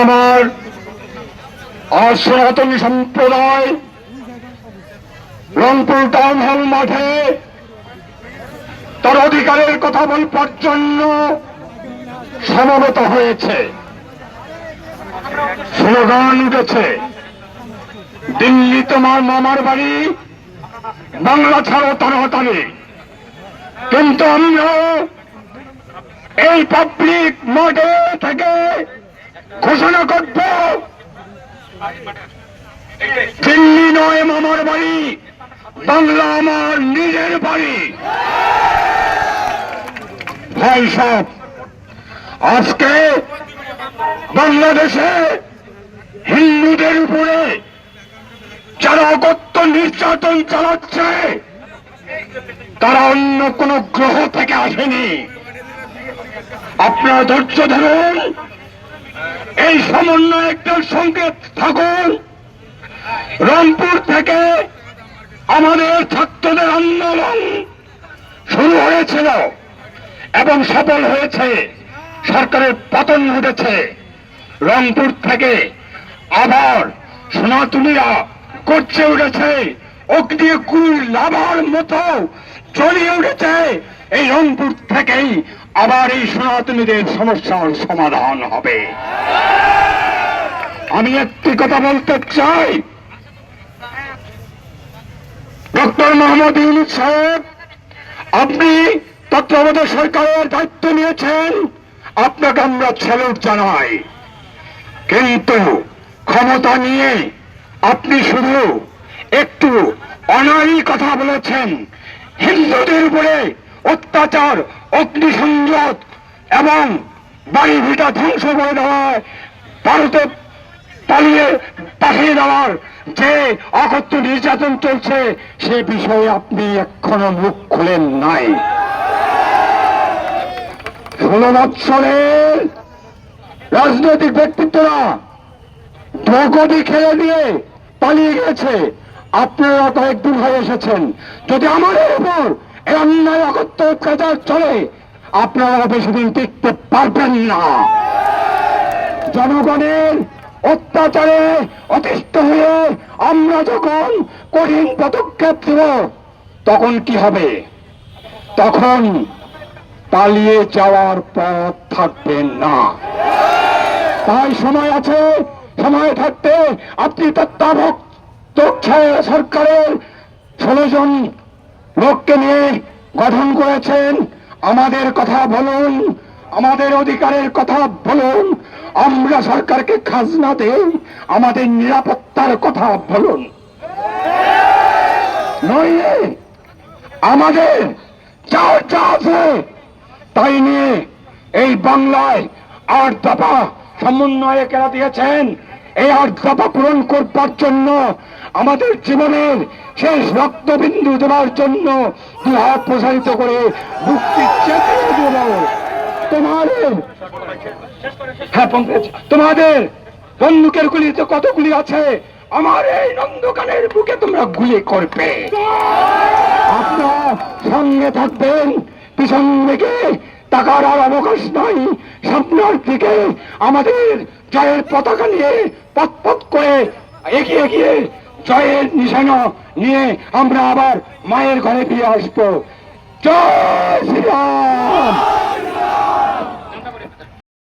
আমার আর সনাতন সম্প্রদায় রংপুর টাউন হল মাঠে তার অধিকারের কথা বলবার জন্য সমবেত হয়েছে। স্লোগান উঠেছে, দিল্লি তোমার মামার বাড়ি, বাংলা ছাড়ো টানাটানি কিন্তু আমরা এই পাবলিক মাঠে থেকে ঘোষণা করব। দিল্লি নয়, মামার বাড়ি। বাংলা আমার নিজের বাড়ি। ভাই সব আজকে বাংলাদেশে হিন্দুদের উপরে যারা অগত্য নির্যাতন চালাচ্ছে, তারা অন্য কোন গ্রহ থেকে আসেনি। আপনারা ধৈর্য ধরুন। এই সমন্বয়কদের সঙ্গে থাকুন রংপুর থেকে আমাদের ছাত্রদের আন্দোলন শুরু হয়েছিল এবং সফল হয়েছে। সরকারের পতন ঘটেছে। রংপুর থেকে আবার সনাতনীরা করছে উঠেছে। অগ্নি কুল লাভার মতো চলিয়ে উঠেছে। এই রংপুর থেকেই আবার এই সনাতনীদের সমস্যার সমাধান হবে। আমি একটি কথা বলতে চাই। ডক্টর মোহাম্মদ ইউনুস সাহেব, আপনি তত্ত্বাবধায়ক সরকারের দায়িত্ব নিয়েছেন, আপনাকে আমরা স্যালুট জানাই। কিন্তু ক্ষমতা নিয়ে আপনি শুধু একটু অনারী কথা বলেছেন। হিন্দুদের উপরে অত্যাচার অগ্নিসংযোগ এবং বাড়ি ভিটা ধ্বংস করে দেওয়ায় ভারতে পালিয়ে পাঠিয়ে দেওয়ার যে অকথ্য নির্যাতন চলছে, সে বিষয়ে আপনি এখনও মুখ খুলেন নাই। ষোলো বৎসরের রাজনৈতিক ব্যক্তিত্বরা দ্রৌপদী খেলে দিয়ে পালিয়ে গেছে আপনারা কয়েকদিন হয়ে এসেছেন। যদি আমাদের উপর এই অন্যায় অত্যাচার চলে, আপনারা বেশি দিন টিকতে পারবেন না। জনগণের অত্যাচারে অতিষ্ঠ হয়ে আমরা যখন কঠিন পদক্ষেপ দেব তখন কি হবে? তখন পালিয়ে যাওয়ার পথ থাকবে না। তাই সময় আছে, সময় থাকতে আপনি তত্ত্বাবধায়ক সরকারের ষোলো জন লোককে নিয়ে গঠন করেছেন। আমাদের কথা বলুন, আমাদের অধিকারের কথা বলুন, আমরা সরকারকে খাজনা দেই, আমাদের নিরাপত্তার কথা বলুন। নইলে আমাদের যা যা আছে, তাই নিয়ে এই বাংলায় আট দফা সমন্বয়কেরা দিয়েছেন এই আট পূরণ করবার জন্য আমাদের জীবনের শেষ রক্তবিন্দু দেওয়ার জন্য দু হাত প্রসারিত করে মুক্তি তোমাদের হ্যাঁ পঙ্কজ তোমাদের বন্দুকের গুলি তো কতগুলি আছে? আমার এই নন্দকানের বুকে তোমরা গুলি করবে। আপনার সঙ্গে থাকবেন পিছন দিকে টাকার আর অবকাশ নাই। সামনের দিকে আমাদের জয়ের পতাকা নিয়ে পথ করে এগিয়ে গিয়ে জয়ের নিশানো নিয়ে আমরা আবার মায়ের ঘরে ফিরে আসব। জয় শ্রীরাম!